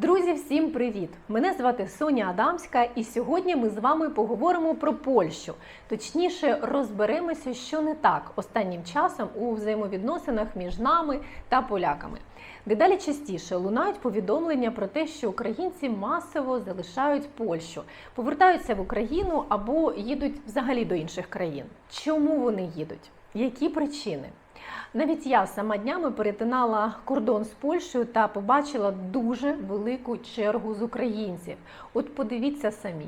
Друзі, всім привіт! Мене звати Соня Адамська, і сьогодні ми з вами поговоримо про Польщу. Точніше, розберемося, що не так останнім часом у взаємовідносинах між нами та поляками. Дедалі частіше лунають повідомлення про те, що українці масово залишають Польщу, повертаються в Україну або їдуть взагалі до інших країн. Чому вони їдуть? Які причини? Навіть я сама днями перетинала кордон з Польщею та побачила дуже велику чергу з українців. От подивіться самі.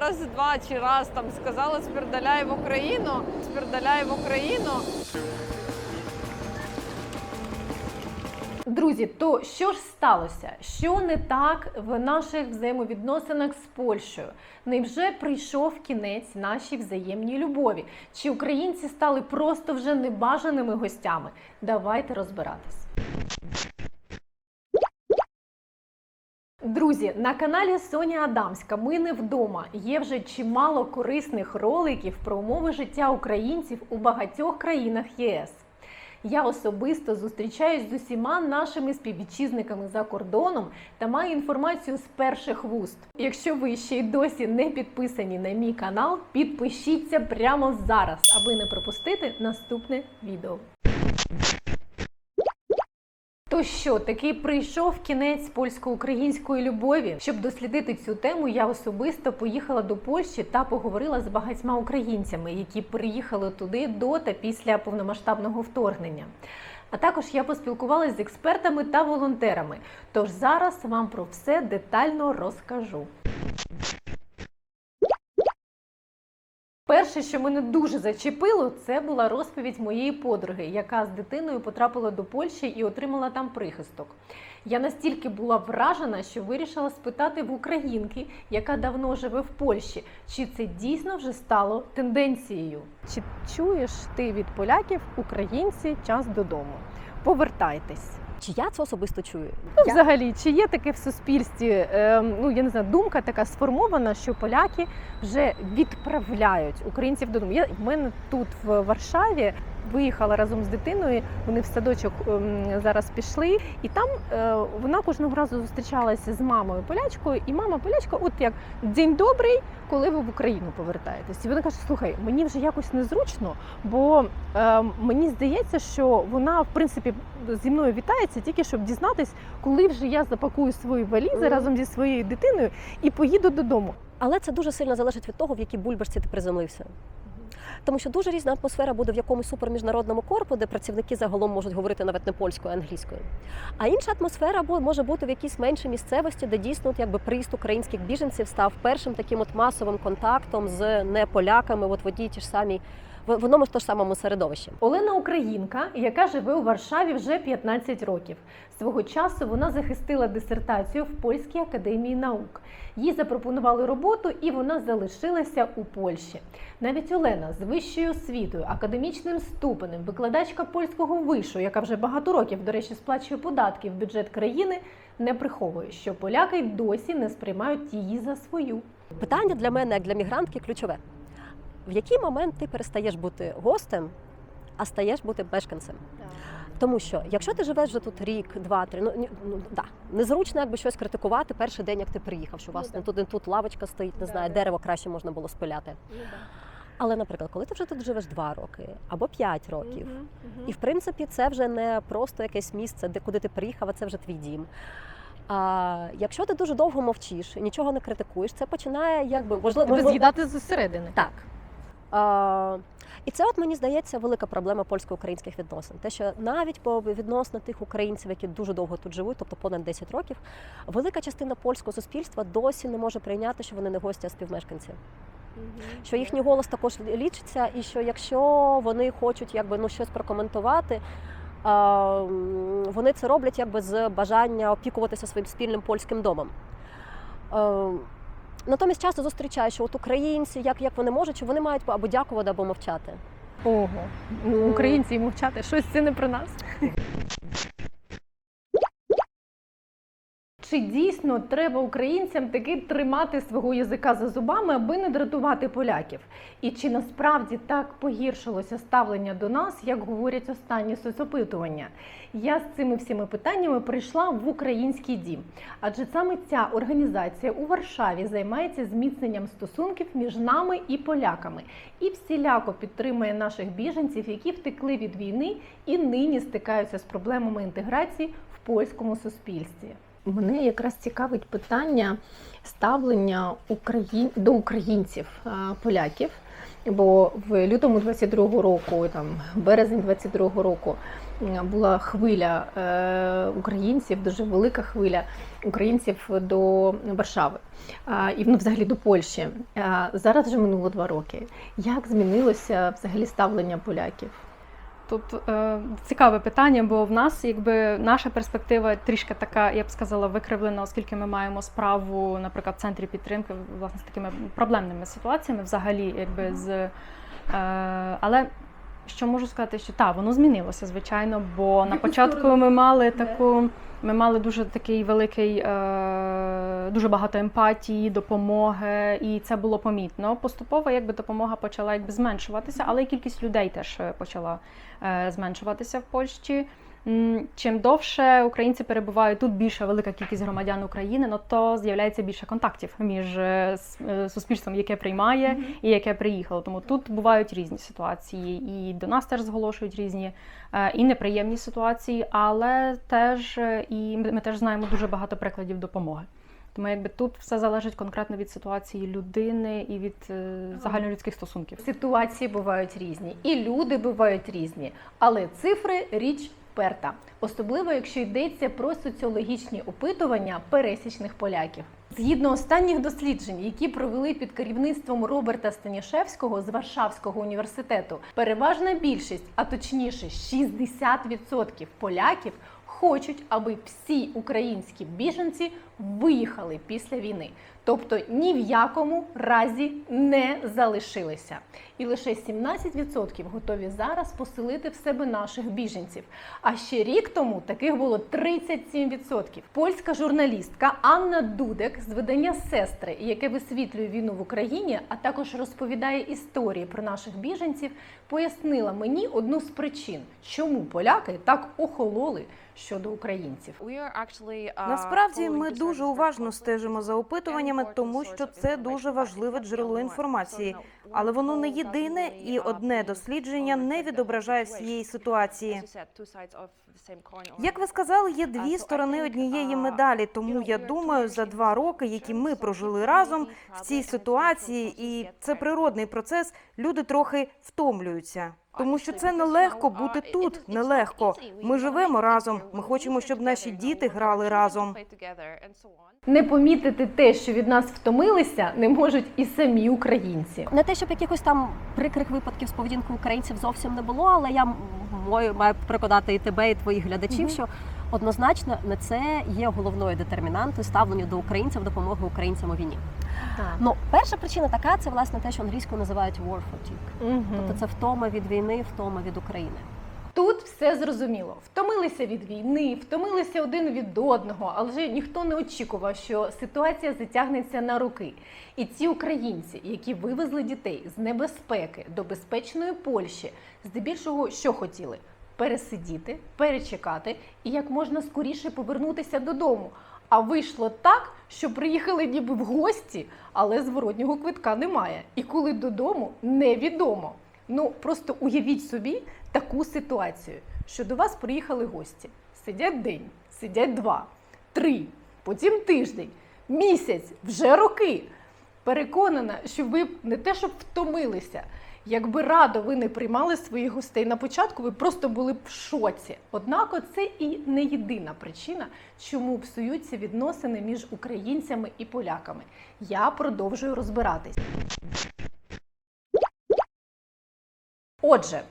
Раз два чи раз там сказали «Спердаляй в Україну, «Спердаляй в Україну. Друзі, то що ж сталося? Що не так в наших взаємовідносинах з Польщею? Невже прийшов кінець нашій взаємній любові? Чи українці стали просто вже небажаними гостями? Давайте розбиратись. Друзі, на каналі Соня Адамська Ми не вдома. Є вже чимало корисних роликів про умови життя українців у багатьох країнах ЄС. Я особисто зустрічаюсь з усіма нашими співвітчизниками за кордоном та маю інформацію з перших вуст. Якщо ви ще й досі не підписані на мій канал, підпишіться прямо зараз, аби не пропустити наступне відео. То що, таки прийшов кінець польсько-української любові? Щоб дослідити цю тему, я особисто поїхала до Польщі та поговорила з багатьма українцями, які приїхали туди до та після повномасштабного вторгнення. А також я поспілкувалася з експертами та волонтерами. Тож зараз вам про все детально розкажу. Перше, що мене дуже зачепило, це була розповідь моєї подруги, яка з дитиною потрапила до Польщі і отримала там прихисток. Я настільки була вражена, що вирішила спитати в українки, яка давно живе в Польщі, чи це дійсно вже стало тенденцією. Чи чуєш ти від поляків українці час додому? Повертайтесь. Чи я це особисто чую? Ну, Я- взагалі, чи є таке в суспільстві? е, ну я не знаю, думка така сформована, що поляки вже відправляють українців додому. Я в мене тут в Варшаві виїхала разом з дитиною. Вони в садочок ем, зараз пішли, і там е, вона кожного разу зустрічалася з мамою полячкою, і мама полячка, от як день добрий, коли ви в Україну повертаєтесь. І вона каже: слухай, мені вже якось незручно, бо е, мені здається, що вона в принципі зі мною вітається тільки щоб дізнатись, коли вже я запакую свої валізи разом зі своєю дитиною і поїду додому. Але це дуже сильно залежить від того, в якій бульбашці ти приземлився. Тому що дуже різна атмосфера буде в якомусь суперміжнародному корпу, де працівники загалом можуть говорити навіть не польською, а англійською. А інша атмосфера може бути в якійсь меншій місцевості, де дійсно якби приїзд українських біженців став першим таким от масовим контактом з неполяками, от в ті ж самій в одному ж то ж самому середовищі. Олена Українка, яка живе у Варшаві вже 15 років. Свого часу вона захистила дисертацію в Польській академії наук. Їй запропонували роботу, і вона залишилася у Польщі. Навіть Олена з вищою освітою, академічним ступенем, викладачка польського вишу, яка вже багато років, до речі, сплачує податки в бюджет країни, не приховує, що поляки досі не сприймають її за свою. Питання для мене, як для мігрантки, ключове: в який момент ти перестаєш бути гостем, а стаєш бути мешканцем? Тому що якщо ти живеш вже тут рік, два, три, ну, ні- ну да, незручно якби щось критикувати перший день, як ти приїхав, що у вас Ну, не тут, не тут лавочка стоїть, не Да, знаю, да. дерево краще можна було спиляти. Але, наприклад, коли ти вже тут живеш два роки або п'ять років, і в принципі це вже не просто якесь місце, де куди ти приїхав, а це вже твій дім. А якщо ти дуже довго мовчиш і нічого не критикуєш, це починає якби можливо Тебе з'їдати зсередини. так. І це, от мені здається, велика проблема польсько-українських відносин. Те, що навіть по відносно тих українців, які дуже довго тут живуть, тобто понад 10 років, велика частина польського суспільства досі не може прийняти, що вони не гості, а співмешканці. Що їхній голос також лічиться, і що якщо вони хочуть якби ну щось прокоментувати. Вони це роблять якби з бажання опікуватися своїм спільним польським домом. Е, Натомість часто зустрічаю, що от українці, як, як вони можуть, що вони мають або дякувати, або мовчати. Ого, ну, українці і мовчати, щось це не про нас. Чи дійсно треба українцям таки тримати свого язика за зубами, аби не дратувати поляків? І чи насправді так погіршилося ставлення до нас, як говорять останні соцопитування? Я з цими всіми питаннями прийшла в український дім, адже саме ця організація у Варшаві займається зміцненням стосунків між нами і поляками і всіляко підтримує наших біженців, які втекли від війни і нині стикаються з проблемами інтеграції в польському суспільстві. Мене якраз цікавить питання ставлення Україн... до українців е, поляків. Бо в лютому 22-го року, там березень 22-го року була хвиля е, українців, дуже велика хвиля українців до Варшави і ну, взагалі до Польщі. Зараз вже минуло два роки. Як змінилося взагалі ставлення поляків? Тут е, цікаве питання, бо в нас якби наша перспектива трішки така, я б сказала, викривлена, оскільки ми маємо справу, наприклад, в центрі підтримки власне з такими проблемними ситуаціями, взагалі, якби з е, але. Що можу сказати, що так, воно змінилося, звичайно, бо на початку ми мали таку, ми мали дуже такий великий, е, дуже багато емпатії, допомоги, і це було помітно. Поступово якби допомога почала якби зменшуватися, але і кількість людей теж е, почала е, зменшуватися в Польщі. Чим довше українці перебувають тут, більша велика кількість громадян України, ну то з'являється більше контактів між е, суспільством, яке приймає і яке приїхало. Тому тут бувають різні ситуації, і до нас теж зголошують різні і неприємні ситуації, але теж і ми теж знаємо дуже багато прикладів допомоги. Тому якби тут все залежить конкретно від ситуації людини і від е, загальнолюдських стосунків. Ситуації бувають різні, і люди бувають різні, але цифри річ перта, особливо якщо йдеться про соціологічні опитування пересічних поляків. Згідно останніх досліджень, які провели під керівництвом Роберта Станішевського з Варшавського університету, переважна більшість, а точніше 60% поляків хочуть, аби всі українські біженці виїхали після війни, тобто ні в якому разі не залишилися. І лише 17% готові зараз поселити в себе наших біженців. А ще рік тому таких було 37%. Польська журналістка Анна Дудек з видання Сестри, яке висвітлює війну в Україні, а також розповідає історії про наших біженців, пояснила мені одну з причин, чому поляки так охололи щодо українців. Насправді ми дуже уважно стежимо за опитуваннями, тому що це дуже важливе джерело інформації, але воно не єдине, і одне дослідження не відображає всієї ситуації. Як ви сказали, є дві сторони однієї медалі. Тому я думаю, за два роки, які ми прожили разом в цій ситуації, і це природний процес, люди трохи втомлюються. Тому що це нелегко бути тут, нелегко. Ми живемо разом. Ми хочемо, щоб наші діти грали разом. Не помітити те, що від нас втомилися, не можуть і самі українці. Не те, щоб якихось там прикрих випадків з поведінки українців зовсім не було, але я маю, маю переконати і тебе, і твоїх глядачів, Мгм. що однозначно не це є головною детермінантою ставлення до українців, допомоги українцям у війні. Так. Ну, перша причина така це власне те, що англійською називають war fatigue. Мгм. Тобто це втома від війни, втома від України. Тут все зрозуміло. Втомилися від війни, втомилися один від одного, але вже ніхто не очікував, що ситуація затягнеться на роки. І ці українці, які вивезли дітей з небезпеки до безпечної Польщі, здебільшого що хотіли? Пересидіти, перечекати і як можна скоріше повернутися додому. А вийшло так, що приїхали ніби в гості, але зворотнього квитка немає. І коли додому невідомо. Ну просто уявіть собі таку ситуацію, що до вас приїхали гості. Сидять день, сидять два, три, потім тиждень, місяць, вже роки. Переконана, що ви не те, щоб втомилися. Якби радо ви не приймали своїх гостей на початку, ви просто були б в шоці. Однак це і не єдина причина, чому псуються відносини між українцями і поляками. Я продовжую розбиратись. Отже,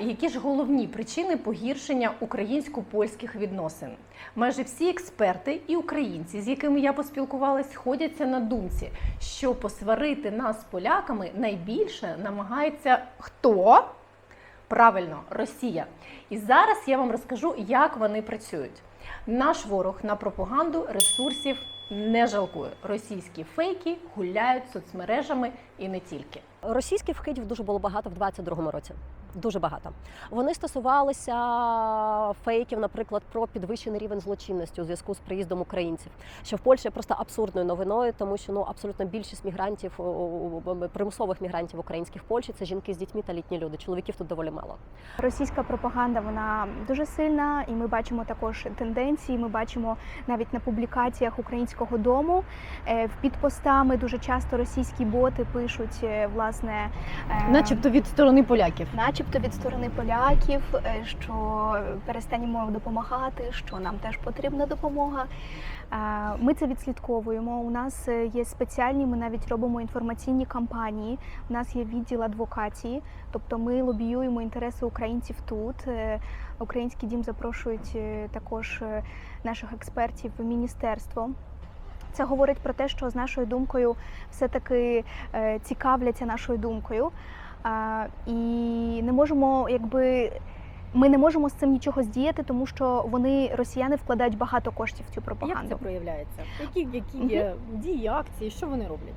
які ж головні причини погіршення українсько-польських відносин? Майже всі експерти і українці, з якими я поспілкувалась, сходяться на думці, що посварити нас поляками найбільше намагається хто? Правильно, Росія. І зараз я вам розкажу, як вони працюють. Наш ворог на пропаганду ресурсів не жалкує. Російські фейки гуляють соцмережами і не тільки. Російських вкидів дуже було багато в 22-му році. Дуже багато. Вони стосувалися фейків, наприклад, про підвищений рівень злочинності у зв'язку з приїздом українців, що в Польщі є просто абсурдною новиною, тому що ну абсолютно більшість мігрантів, примусових мігрантів українських в Польщі це жінки з дітьми та літні люди. Чоловіків тут доволі мало. Російська пропаганда вона дуже сильна, і ми бачимо також тенденції. Ми бачимо навіть на публікаціях українського дому е, в підпостами дуже часто російські боти пишуть е, власне, е, Начебто від сторони поляків. начебто від сторони поляків, е, що перестанемо допомагати, що нам теж потрібна допомога. Е, Ми це відслідковуємо. У нас е, є спеціальні, ми навіть робимо інформаційні кампанії. У нас є відділ адвокації, тобто ми лобіюємо інтереси українців тут. Український дім запрошують також наших експертів в міністерство. Це говорить про те, що з нашою думкою все-таки е, цікавляться нашою думкою. А, і не можемо, якби ми не можемо з цим нічого здіяти, тому що вони росіяни вкладають багато коштів в цю пропаганду. проявляється? Які, які є дії, акції, що вони роблять?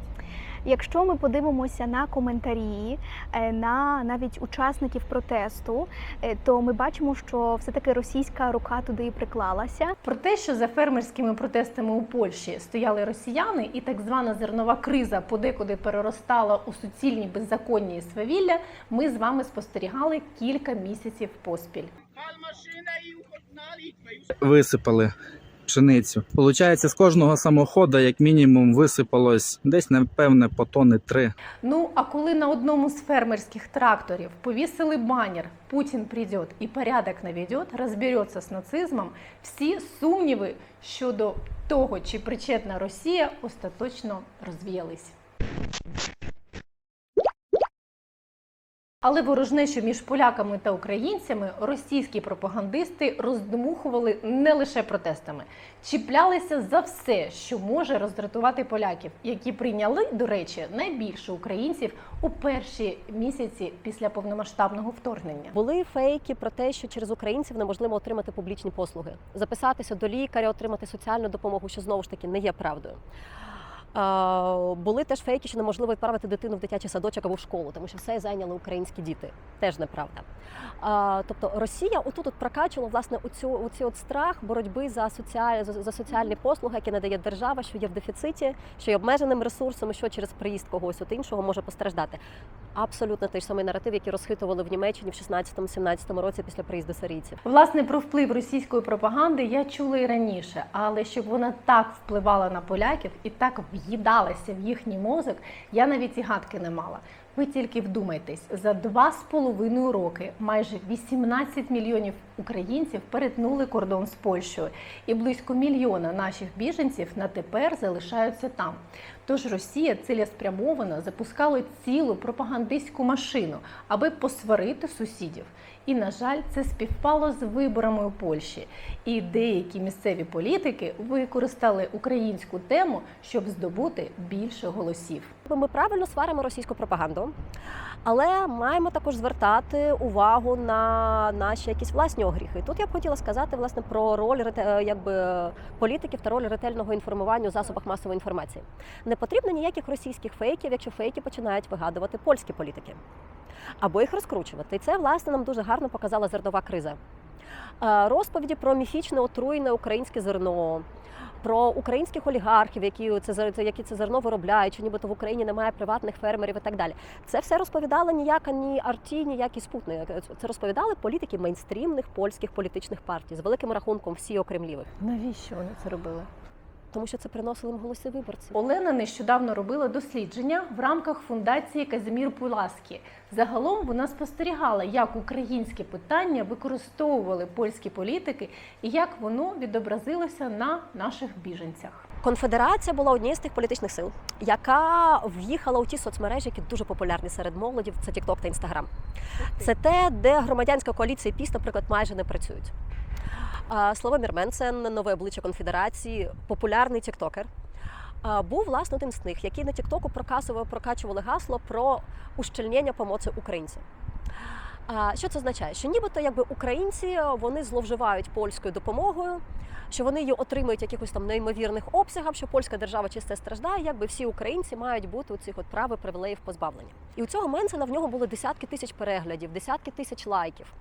Якщо ми подивимося на коментарі, е, на навіть учасників протесту, е, то ми бачимо, що все-таки російська рука туди і приклалася. Про те, що за фермерськими протестами у Польщі стояли росіяни, і так звана зернова криза подекуди переростала у суцільні беззаконні свавілля, ми з вами спостерігали кілька місяців поспіль. висипали пшеницю. Получається, з кожного самохода, як мінімум, висипалось десь, напевне, по тони три. Ну а коли на одному з фермерських тракторів повісили банер Путін прийде і порядок наведет, розбереться з нацизмом, всі сумніви щодо того, чи причетна Росія, остаточно розвіялись. Але ворожнечу між поляками та українцями російські пропагандисти роздмухували не лише протестами, чіплялися за все, що може роздратувати поляків, які прийняли, до речі, найбільше українців у перші місяці після повномасштабного вторгнення. Були фейки про те, що через українців неможливо отримати публічні послуги, записатися до лікаря, отримати соціальну допомогу, що знову ж таки не є правдою. Були теж фейки, що неможливо відправити дитину в дитячий садочок або в школу, тому що все зайняли українські діти. Теж неправда. Тобто Росія отут от прокачувала власне оцю, оцю от страх боротьби за соціаль, за соціальні послуги, які надає держава, що є в дефіциті, що є обмеженим ресурсом, і що через приїзд когось от іншого може постраждати. Абсолютно той самий наратив, який розхитували в Німеччині в 16-17 році після приїзду сирійців. Власне, про вплив російської пропаганди я чула і раніше, але щоб вона так впливала на поляків і так в'їдалася в їхній мозок, я навіть і гадки не мала. Ви тільки вдумайтесь, за два з половиною роки майже 18 мільйонів українців перетнули кордон з Польщею, і близько мільйона наших біженців на тепер залишаються там. Тож Росія цілеспрямовано запускала цілу пропагандистську машину, аби посварити сусідів. І, на жаль, це співпало з виборами у Польщі. І деякі місцеві політики використали українську тему, щоб здобути більше голосів. Ми правильно сваримо російську пропаганду, але маємо також звертати увагу на наші якісь власні огріхи. Тут я б хотіла сказати власне про роль е, якби політиків та роль ретельного інформування у засобах масової інформації. Не потрібно ніяких російських фейків, якщо фейки починають вигадувати польські політики або їх розкручувати. І це власне нам дуже гарно показала зернова криза. Е, Розповіді про міфічне отруєне українське зерно, про українських олігархів, які це які це зерно виробляють, що нібито в Україні немає приватних фермерів і так далі. Це все розповідала ніяка ні Арті, ніякі спутник. Це розповідали політики мейнстрімних польських політичних партій з великим рахунком всі окрім лівих, Навіщо вони це робили? Тому що це приносило їм голоси виборців. Олена нещодавно робила дослідження в рамках фундації Казимір Пуласки. Загалом вона спостерігала, як українське питання використовували польські політики і як воно відобразилося на наших біженцях. Конфедерація була однією з тих політичних сил, яка в'їхала у ті соцмережі, які дуже популярні серед молоді. Це TikTok та Instagram. Це те, де громадянська коаліція і ПІС, наприклад, майже не працюють. А, Славомір нове обличчя конфедерації, популярний тіктокер. Був власне один з них, який на Тіктоку прокачував, прокачували гасло про ущільнення помоці українцям. Що це означає? Що нібито якби українці вони зловживають польською допомогою, що вони її отримують якихось там неймовірних обсягах, що польська держава чисте страждає, якби всі українці мають бути у цих от прав і привілеїв позбавлення. І у цього Менсена в нього були десятки тисяч переглядів, десятки тисяч лайків.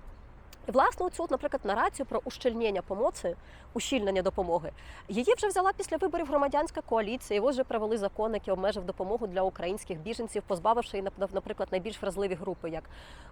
І власне от, наприклад, нарацію про ущільнення помоці, ущільнення допомоги, її вже взяла після виборів громадянська коаліція. І вже провели закон, який обмежив допомогу для українських біженців, позбавивши її, нап- наприклад, найбільш вразливі групи, як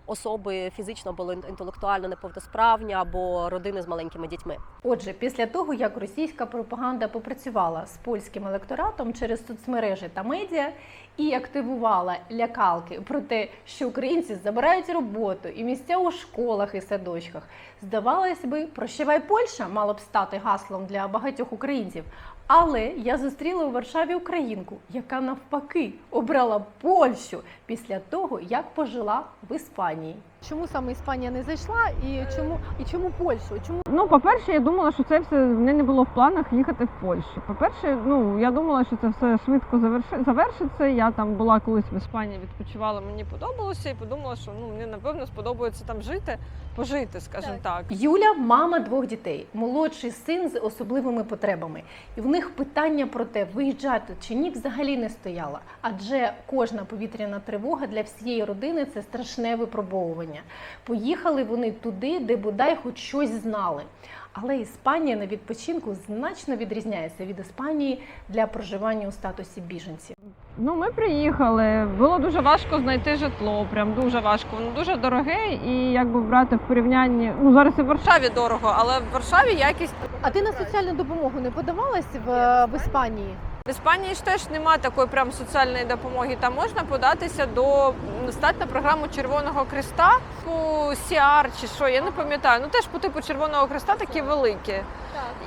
особи фізично або інтелектуально неповносправні або родини з маленькими дітьми. Отже, після того як російська пропаганда попрацювала з польським електоратом через соцмережі та медіа і активувала лякалки про те, що українці забирають роботу і місця у школах і садочках, кавичках здавалось би, прощавай Польща мало б стати гаслом для багатьох українців. Але я зустріла у Варшаві українку, яка навпаки обрала Польщу після того, як пожила в Іспанії. Чому саме Іспанія не зайшла і чому і чому Польщу? Чому Ну, по-перше, я думала, що це все в мене не було в планах їхати в Польщу. По-перше, ну я думала, що це все швидко заверши- завершиться. Я там була колись в Іспанії, відпочивала, мені подобалося, і подумала, що ну мені напевно сподобається там жити, пожити, скажімо так. Юля мама двох дітей, молодший син з особливими потребами. І в них питання про те, виїжджати чи ні, взагалі не стояло. Адже кожна повітряна тривога для всієї родини це страшне випробовування. Поїхали вони туди, де бодай хоч щось знали. Але Іспанія на відпочинку значно відрізняється від Іспанії для проживання у статусі біженців. Ну, ми приїхали. Було дуже важко знайти житло. Прям дуже важко. Воно дуже дороге, і якби брати в порівнянні. Ну зараз і в Варшаві дорого, але в Варшаві якість а ти на соціальну допомогу не подавалась в, в Іспанії? Іспанії ж теж немає такої прям соціальної допомоги. Там можна податися до стати на програму Червоного Христа, по Сіар чи що, я не пам'ятаю. Ну теж по типу Червоного Христа такі великі.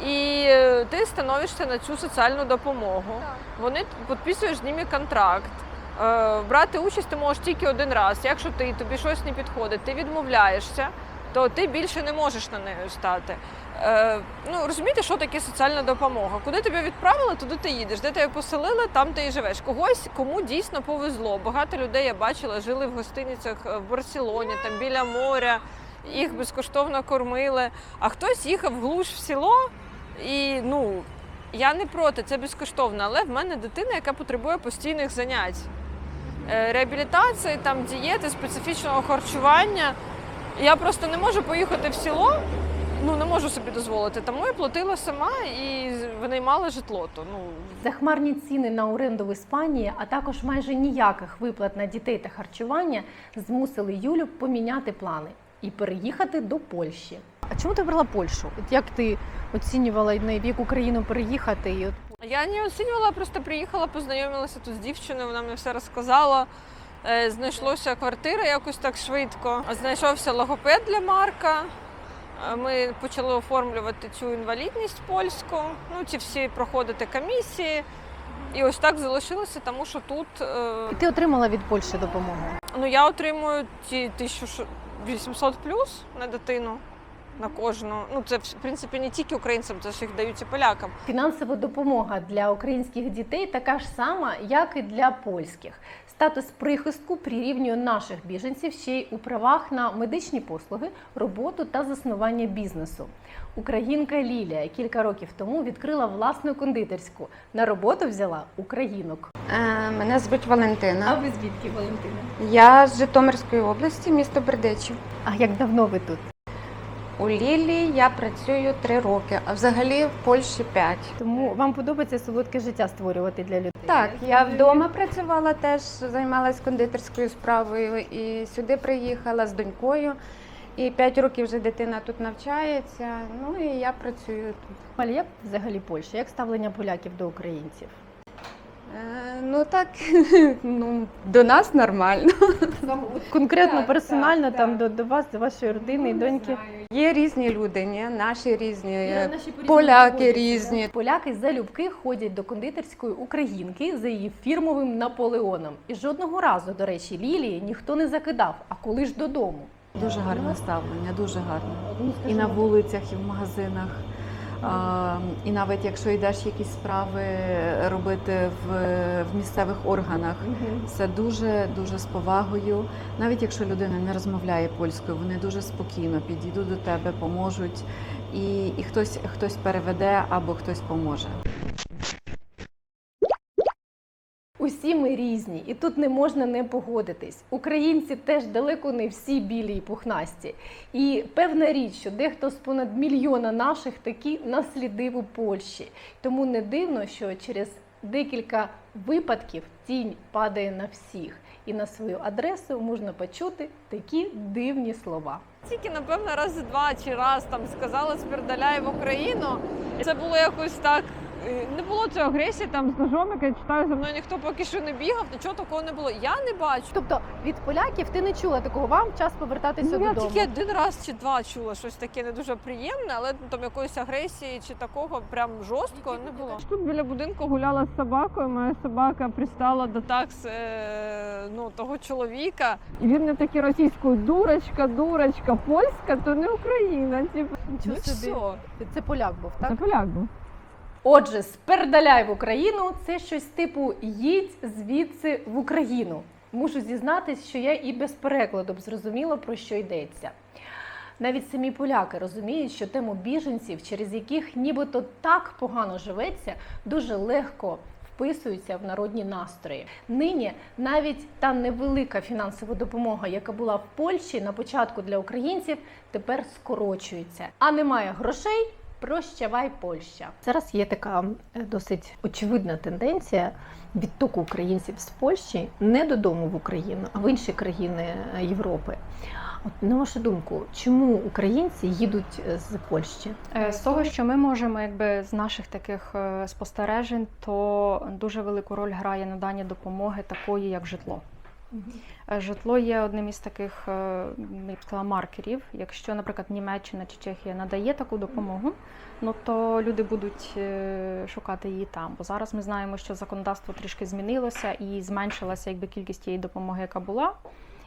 І е, ти становишся на цю соціальну допомогу. Вони підписуєш з ними контракт. Е, Брати участь ти можеш тільки один раз. Якщо ти тобі щось не підходить, ти відмовляєшся, то ти більше не можеш на неї стати. Е, ну розумієте, що таке соціальна допомога? Куди тебе відправили, туди ти їдеш. Де тебе поселили, там ти і живеш. Когось кому дійсно повезло. Багато людей я бачила, жили в гостиницях е, в Барселоні, там біля моря. Їх безкоштовно кормили. А хтось їхав глуш в село, і ну я не проти, це безкоштовно. Але в мене дитина, яка потребує постійних занять. Е, Реабілітації, там дієти, специфічного харчування. Я просто не можу поїхати в село, ну не можу собі дозволити. Тому я платила сама і винаймала житло. То ну Захмарні ціни на оренду в Іспанії, а також майже ніяких виплат на дітей та харчування змусили Юлю поміняти плани і переїхати до Польщі. А чому ти обрала Польщу? От як ти оцінювала на в яку країну переїхати? І от я не оцінювала, просто приїхала, познайомилася тут з дівчиною. Вона мені все розказала. Е, Знайшлося квартира якось так швидко. Знайшовся логопед для Марка. Ми почали оформлювати цю інвалідність польську. Ну, ці всі проходити комісії. І ось так залишилося, тому що тут е, і ти отримала від Польщі допомогу. ну, я отримую ті 1800 плюс на дитину. На кожну. Ну, це в принципі не тільки українцям, це ж їх дають і полякам. Фінансова допомога для українських дітей така ж сама, як і для польських. Статус прихистку прирівнює наших біженців ще й у правах на медичні послуги, роботу та заснування бізнесу. Українка Лілія кілька років тому відкрила власну кондитерську. На роботу взяла українок. Е, Мене звуть Валентина. А ви звідки, Валентина? Я з Житомирської області, місто Бердичів. А як давно ви тут? У Лілі я працюю три роки, а взагалі в Польщі п'ять. Тому вам подобається солодке життя створювати для людей? Так, я вдома працювала теж, займалась кондитерською справою і сюди приїхала з донькою. І п'ять років вже дитина тут навчається. Ну і я працюю тут. Валя, як взагалі Польща? Як ставлення поляків до українців? Е, ну так, ну до нас нормально. Конкретно, Так, персонально так, там так. До, до вас, до вашої родини і доньки. Є різні люди, ні? наші різні, е, поляки різні. Поляки залюбки ходять до кондитерської українки за її фірмовим Наполеоном. І жодного разу, до речі, Лілії ніхто не закидав. А коли ж додому? Дуже гарне ставлення, дуже гарне. І на вулицях, і в магазинах. А, І навіть якщо йдеш якісь справи робити в, в місцевих органах, це дуже дуже з повагою. Навіть якщо людина не розмовляє польською, вони дуже спокійно підійдуть до тебе, поможуть, і, і хтось, хтось переведе або хтось поможе. Усі ми різні, і тут не можна не погодитись. Українці теж далеко не всі білі і пухнасті. І певна річ, що дехто з понад мільйона наших таки наслідив у Польщі. Тому не дивно, що через декілька випадків тінь падає на всіх, і на свою адресу можна почути такі дивні слова. Тільки, напевно, раз два чи раз там сказали спердаляй в Україну. Це було якось так. Не було цієї агресії там з ножом, як я читаю, за мною ніхто поки що не бігав, нічого такого не було. Я не бачу. Тобто від поляків ти не чула такого. Вам час повертатися Ну, я тільки один раз чи два чула щось таке не дуже приємне, але ну, там якоїсь агресії чи такого прям жорсткого не було. Тут біля будинку гуляла з собакою. Моя собака пристала до такс е, ну, того чоловіка. І він не такий російською дурочка, дурочка, польська, то не Україна. Типу. Нічого Ну, собі. все. Це поляк був, так? Це поляк був. Отже, спердаляй в Україну це щось типу їдь звідси в Україну. Мушу зізнатись, що я і без перекладу б зрозуміла, про що йдеться. Навіть самі поляки розуміють, що тему біженців, через яких нібито так погано живеться, дуже легко вписуються в народні настрої. Нині навіть та невелика фінансова допомога, яка була в Польщі на початку для українців, тепер скорочується. А немає грошей. Прощавай Польща. Зараз є така досить очевидна тенденція відтоку українців з Польщі не додому в Україну, а в інші країни е, Європи. От на вашу думку, чому українці їдуть е, з Польщі? Е, З того, що ми можемо, якби з наших таких спостережень, то дуже велику роль грає надання допомоги такої, як житло. Е, Житло є одним із таких е, я б сказала, маркерів. Якщо, наприклад, Німеччина чи Чехія надає таку допомогу, ну то люди будуть е, шукати її там. Бо зараз ми знаємо, що законодавство трішки змінилося і зменшилася якби кількість тієї допомоги, яка була.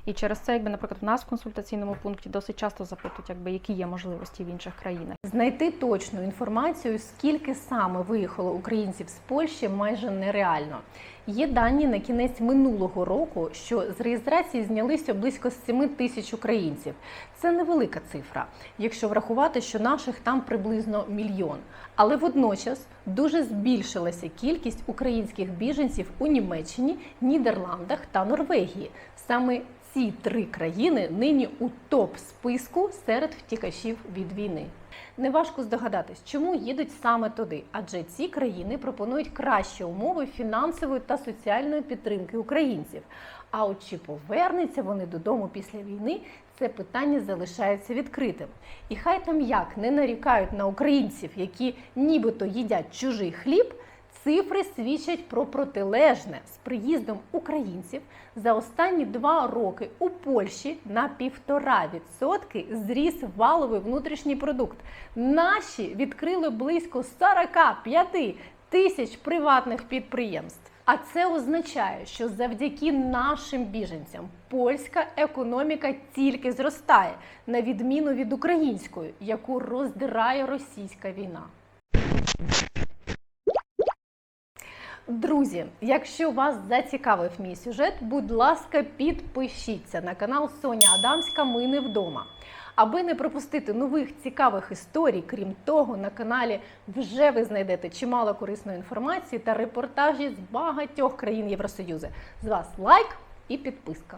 І через це, якби, наприклад, в нас в консультаційному пункті досить часто запитують, якби які є можливості в інших країнах. Знайти точну інформацію, скільки саме виїхало українців з Польщі, майже нереально. Є дані на кінець минулого року, що з реєстрації знялися близько 7 тисяч українців. Це невелика цифра, якщо врахувати, що наших там приблизно мільйон. Але водночас дуже збільшилася кількість українських біженців у Німеччині, Нідерландах та Норвегії. Саме ці три країни нині у топ списку серед втікачів від війни. Неважко здогадатись, чому їдуть саме туди, адже ці країни пропонують кращі умови фінансової та соціальної підтримки українців. А от чи повернуться вони додому після війни, це питання залишається відкритим. І хай там як не нарікають на українців, які нібито їдять чужий хліб. Цифри свідчать про протилежне з приїздом українців за останні два роки у Польщі на півтора відсотки зріс валовий внутрішній продукт. Наші відкрили близько 45 тисяч приватних підприємств. А це означає, що завдяки нашим біженцям польська економіка тільки зростає, на відміну від української, яку роздирає російська війна. Друзі, якщо вас зацікавив мій сюжет, будь ласка, підпишіться на канал Соня Адамська. Ми не вдома. Аби не пропустити нових цікавих історій, крім того, на каналі вже ви знайдете чимало корисної інформації та репортажі з багатьох країн Євросоюзу. З вас лайк і підписка.